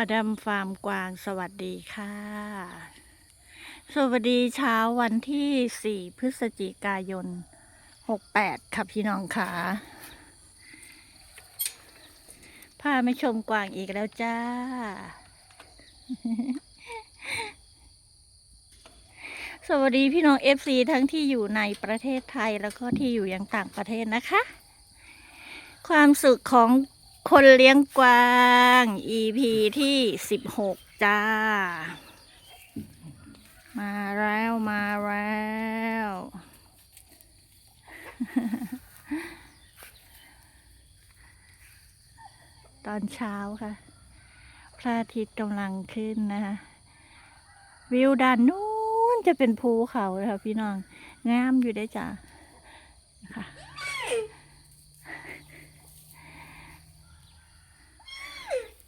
อดัมฟาร์มกวางสวัสดีค่ะ สวัสดีเช้าวันที่ 4 พฤศจิกายน 68 ค่ะพี่น้องค่ะพามาชมกวางอีกแล้วจ้า สวัสดีพี่น้อง FC ทั้งที่อยู่ในประเทศไทยแล้วก็ที่อยู่ยังต่างประเทศนะคะ ความสุขของ คนเลี้ยงกวาง EP ที่สิบหกจ้า มาแล้วมาแล้ว ตอนเช้าค่ะ พระอาทิตย์กำลังขึ้นนะคะ วิวด้านนู้นจะเป็นภูเขาเลยค่ะพี่น้อง งามอยู่ได้จ้าค่ะ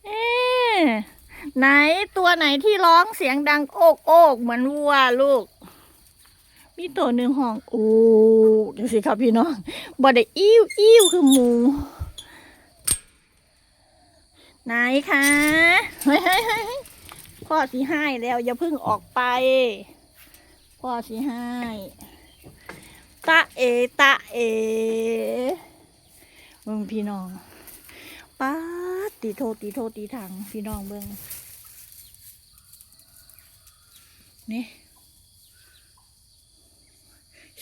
เอ๊ะ ไหนตัวไหนที่ร้องเสียงดังโอกโอกเหมือนวัวลูก มีตัวหนึ่งห้องโอ้ดูสิครับพี่น้องบ่ได้อิ่วอิ่วคือหมู ไหนคะเฮ้ยเฮ้ยเฮ้ยพ่อสิให้แล้ว อย่าเพิ่งออกไป พ่อสิให้ตะเอตะเอมึงพี่น้องป้า ตีโทตีโทตีถังพี่น้องเบิ้งนี่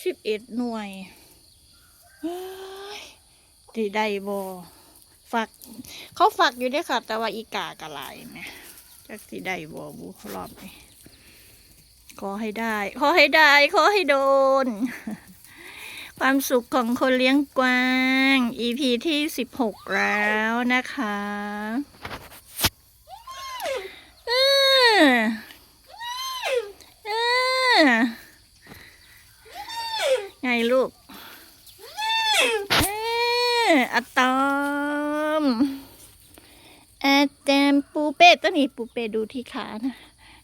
สิบเอ็ดหน่วยตีได้บอฝัก เขาฝักอยู่ด้วยค่ะ แต่ว่าอีกากระลายไหมจักสีได้บอบุรอบนี้ขอให้ได้ ขอให้ได้ ขอให้โดน ความสุขของคนเลี้ยงกวาง EP ที่สิบหกแล้วนะคะเออเออไงลูกเอออะตอมอะแตมปูเป้ตัวนี้ปูเป้ดูที่ขานะ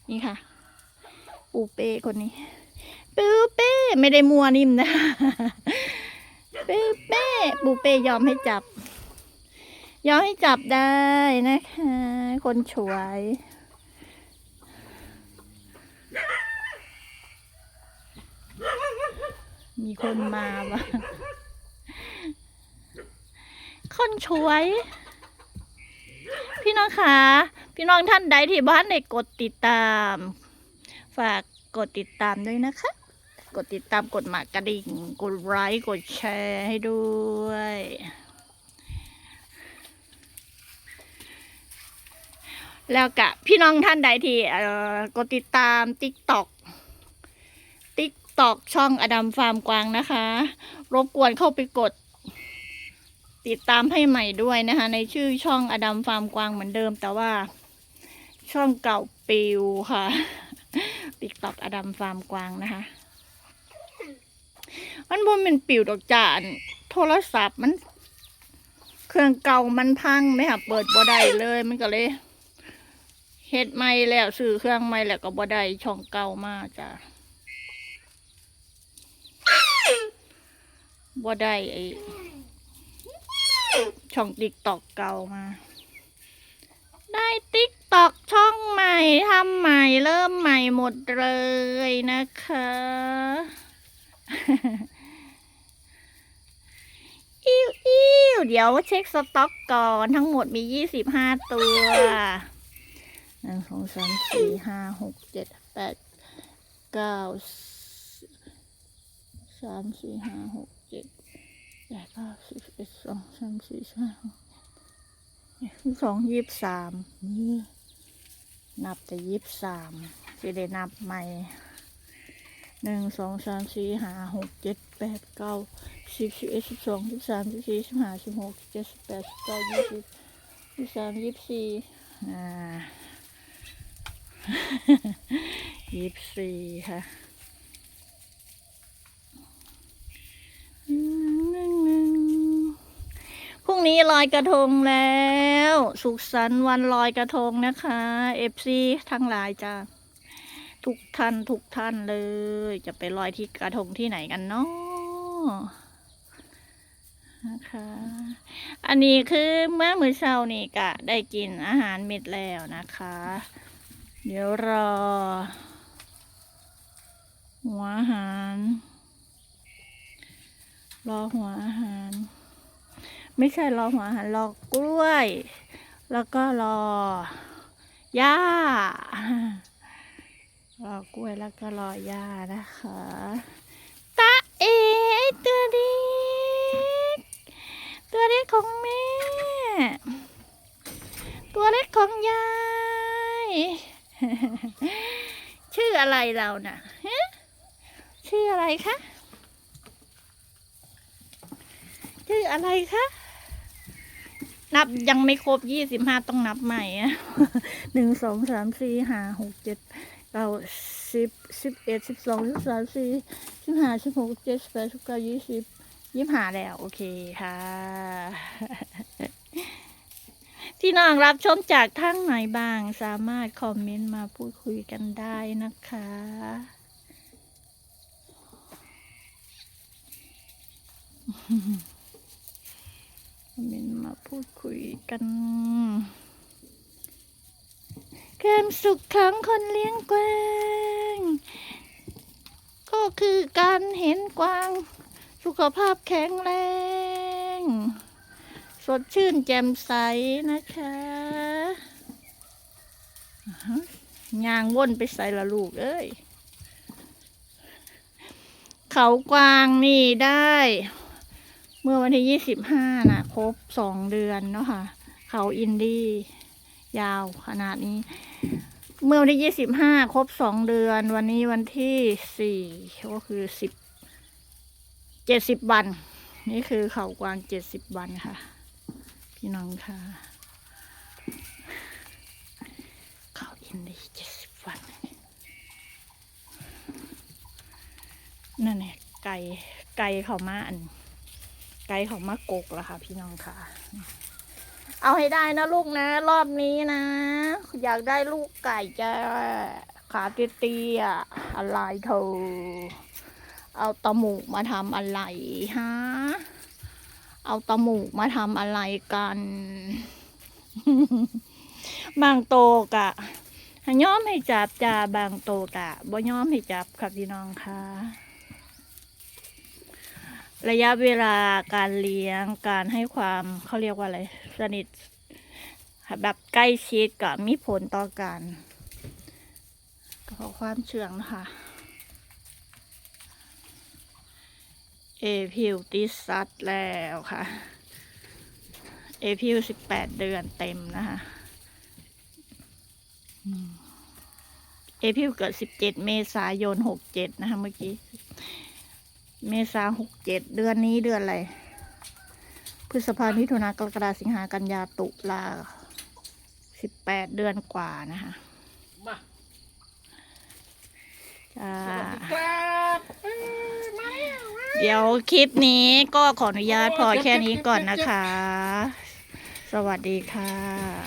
นี่ค่ะ ปูเป้คนนี้ปูเป้ไม่ได้มัวนิ่มนะ ปูเป้ปูเป้ยอมให้จับ ยอมให้จับได้นะคะ คนฉวย มีคนมาบ้างคนช่วย พี่น้องคะพี่น้องท่านใดที่บ้านได้กดติดตาม ฝากกดติดตามด้วยนะคะ กดติดตามกดหมากกระดิ่ง กดไลค์กดแชร์ให้ด้วย แล้วกะพี่น้องท่านใดที่เอ่อกดติดตาม TikTok TikTok ช่องอดัมฟาร์มกวางนะคะ รบกวนเข้าไปกดติดตามให้ใหม่ด้วยนะคะ ในชื่อช่องอดัมฟาร์มกวางเหมือนเดิม แต่ว่าช่องเก่าปิวค่ะ TikTok อดัมฟาร์มกวางนะคะ มันบ่เป็นปิวดอกจานโทรศัพท์มัน เครื่องเก่ามันพังไหมค่ะเปิดบ่ได้เลยมันก็เลยเฮ็ดใหม่แล้วซื้อเครื่องใหม่แล้วก็บ่ได้ช่องเก่ามาจ้ะบ่ได้ไอช่องติ๊กตอกเก่ามา ได้ติ๊กตอกช่องใหม่ทำใหม่เริ่มใหม่หมดเลยนะคะ อิ้วอิ้วเดี๋ยวเช็คสต็อกก่อนทั้งหมดมียี่สิบห้าตัวหนึ่งสองสามสี่ห้าหกเจ็ดแปดเก้าสามสี่ห้าหกเจ็ดแปดเก้าสิบเอ็ดสองสามสี่ห้าหกสองยี่สิบสามนี่นับแต่ยี่สิบสามจะได้นับใหม่ หนึ่งสองสามสี่ห้าหกเจ็ดแปดเก้าสิบสิบเอ็ดสิบสองสิบสามสิบสี่สิบห้าสิบหกสิบเจ็ดสิบแปดสิบเก้ายี่สิบยี่สามยี่สี่อ่ายี่สี่ค่ะพรุ่งนี้ลอยกระทงแล้ว สุขสันต์วันลอยกระทงนะคะเอฟซีทั้งหลายจ้า ทุกท่านทุกท่านเลย จะไปลอยที่กระทงที่ไหนกันเนาะนะคะ อันนี้คือเมื่อมื้อเช้านี่ก็ได้กินอาหารเม็ดแล้วนะคะ เดี๋ยวรอ หัวอาหาร รอหัวอาหาร ไม่ใช่รอหัวอาหารรอกล้วย แล้วก็รอหญ้า รอกล้วยแล้วก็รอหญ้านะคะตาเอ๋ตัวเด็กตัวเล็กของแม่ ตัวเล็กของยาย ชื่ออะไรเราน่ะฮะชื่ออะไรคะชื่ออะไรคะนับยังไม่ครบยี่สิบห้าต้องนับใหม่อะหนึ่งสองสามสี่ห้าหกเจ็ด เก้าสิบสิบเอ็ดสิบสองสิบสามสี่สิบห้าสิบหกเจ็ดสิบแปดสิบเก้ายี่สิบยี่สิบห้าแล้ว โอเคค่ะ ที่น้องรับชมจากทางไหนบ้างสามารถคอมเมนต์มาพูดคุยกันได้นะคะคอมเมนต์มาพูดคุยกัน ความสุขของคนเลี้ยงกวาง ก็คือการเห็นกวาง สุขภาพแข็งแรง สดชื่นแจ่มใสนะคะอ่าย่างว่นไปใส่ละลูกเอ้ย เขากวางนี่ได้ เมื่อวันที่ยี่สิบห้านะครบสองเดือนเนาะค่ะ เขาอินดี้ ยาวขนาดนี้ เมื่อวันที่ยี่สิบห้าครบสองเดือน วันนี้วันที่สี่ก็คือสิบเจ็ดสิบวัน นี่คือเขากวางเจ็ดสิบวันค่ะ พี่น้องค่ะ เขาอินดี้เจ็ดสิบวัน นั่นแหละไก่ไก่เขามาอัน ไก่เขามากกแล้วค่ะ พี่น้องค่ะ เอาให้ได้นะลูกนะ รอบนี้นะ อยากได้ลูกไก่จะขาเตี้ยๆอะไรเธอ เอาตะหมูมาทำอะไรฮะ เอาตะหมูมาทำอะไรกัน บางโตกะย้อมให้จับจ้าบางโตกะบ่ย้อมให้จับค่ะพี่น้องค่ะ ระยะเวลาการเลี้ยงการให้ความเขาเรียกว่าอะไร สนิทแบบใกล้ชิดกับมีผลต่อการขอความเชื่องนะคะเอพิวติซัดแล้วค่ะเอพิวสิบแปดเดือนเต็มนะคะเอพิวเกิดสิบเจ็ดเมษายนหกเจ็ดนะคะเมื่อกี้ เมษาหกเจ็ดเดือนนี้เดือนอะไร พฤษภามิถุนากรกฎาสิงหากันยาตุลาสิบแปดเดือนกว่านะคะมาจ้าสวัสดีครับเอ้ยมาแล้วเดี๋ยวคลิปนี้ก็ขออนุญาตพอแค่นี้ก่อนนะคะ สวัสดีค่ะ